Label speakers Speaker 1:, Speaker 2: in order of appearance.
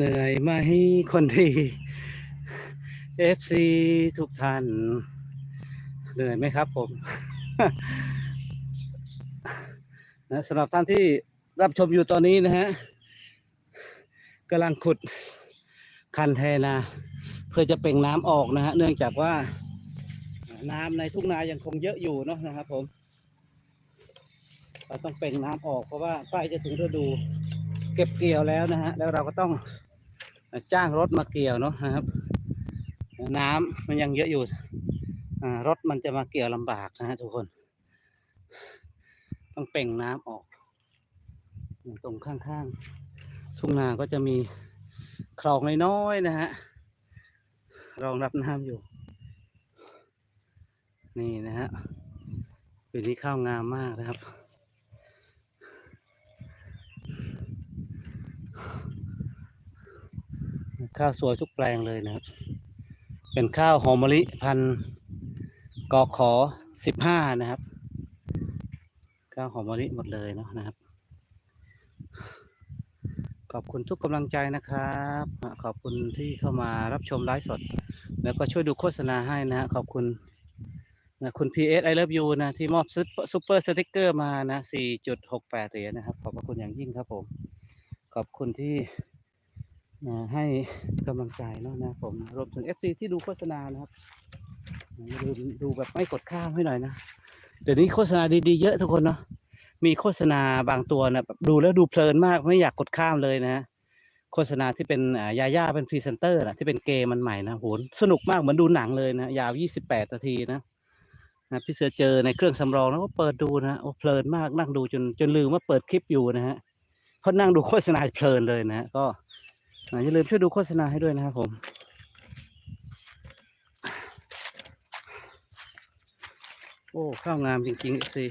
Speaker 1: เหนื่อยไหมคนดี FC ทุกท่าน เหนื่อยไหมครับผมนะสำหรับท่านที่รับชมอยู่ตอนนี้นะฮะกำลังขุดคันเทนา เพื่อจะเป่งน้ำออกนะฮะเนื่องจากว่าน้ำในทุ่งนายังคงเยอะอยู่เนาะนะครับผม เราต้องเป่งน้ำออกเพราะว่าใกล้จะถึงฤดู เก็บเกี่ยวแล้วนะฮะแล้วเราก็ต้อง จ้างรถมาเกี่ยวเนาะนะครับ น้ำมันยังเยอะอยู่รถมันจะมาเกี่ยวลำบากนะฮะทุกคน ต้องเป่งน้ำออก ตรงข้างๆทุ่งนาก็จะมีคลองน้อยๆนะฮะรองรับน้ำอยู่ นี่นะฮะปีนี้ข้าวงามมากนะครับ ข้าวสวยทุกแปลงเลยนะครับ เป็นข้าวหอมมะลิพันกอขอสิบห้านะครับ ข้าวหอมมะลิหมดเลยเนาะนะครับ ขอบคุณทุกกำลังใจนะครับ ขอบคุณที่เข้ามารับชมไลฟ์สด แล้วก็ช่วยดูโฆษณาให้นะฮะขอบคุณนะคุณ PS I love you นะที่มอบซุปเปอร์สติกเกอร์มานะ4.68เหรียญนะครับ ขอบพระคุณอย่างยิ่งครับผม ขอบคุณที่ ให้กำลังใจเนาะนะผมรวมถึง FC ที่ดูโฆษณานะครับดูดูแบบไม่กดข้ามให้หน่อยนะเดี๋ยวนี้โฆษณาดีๆเยอะทุกคนเนาะมีโฆษณาบางตัวนะแบบดูแล้วดูเพลินมากไม่อยากกดข้ามเลยนะโฆษณาที่เป็นอ่ายาย่าเป็นพรีเซนเตอร์นะที่เป็นเกมมันใหม่นะโหสนุกมากเหมือนดูหนังเลยนะยาว28นาทีนะนะพี่เสือเจอในเครื่องสำรองแล้วก็เปิดดูนะโอ้เพลินมากนั่งดูจนจนลืมว่าเปิดคลิปอยู่นะฮะเพราะนั่งดูโฆษณาเพลินเลยนะก็ อย่าลืมช่วยดูโฆษณาให้ด้วยนะครับผม โอ้ ข้าวงามจริงๆสิ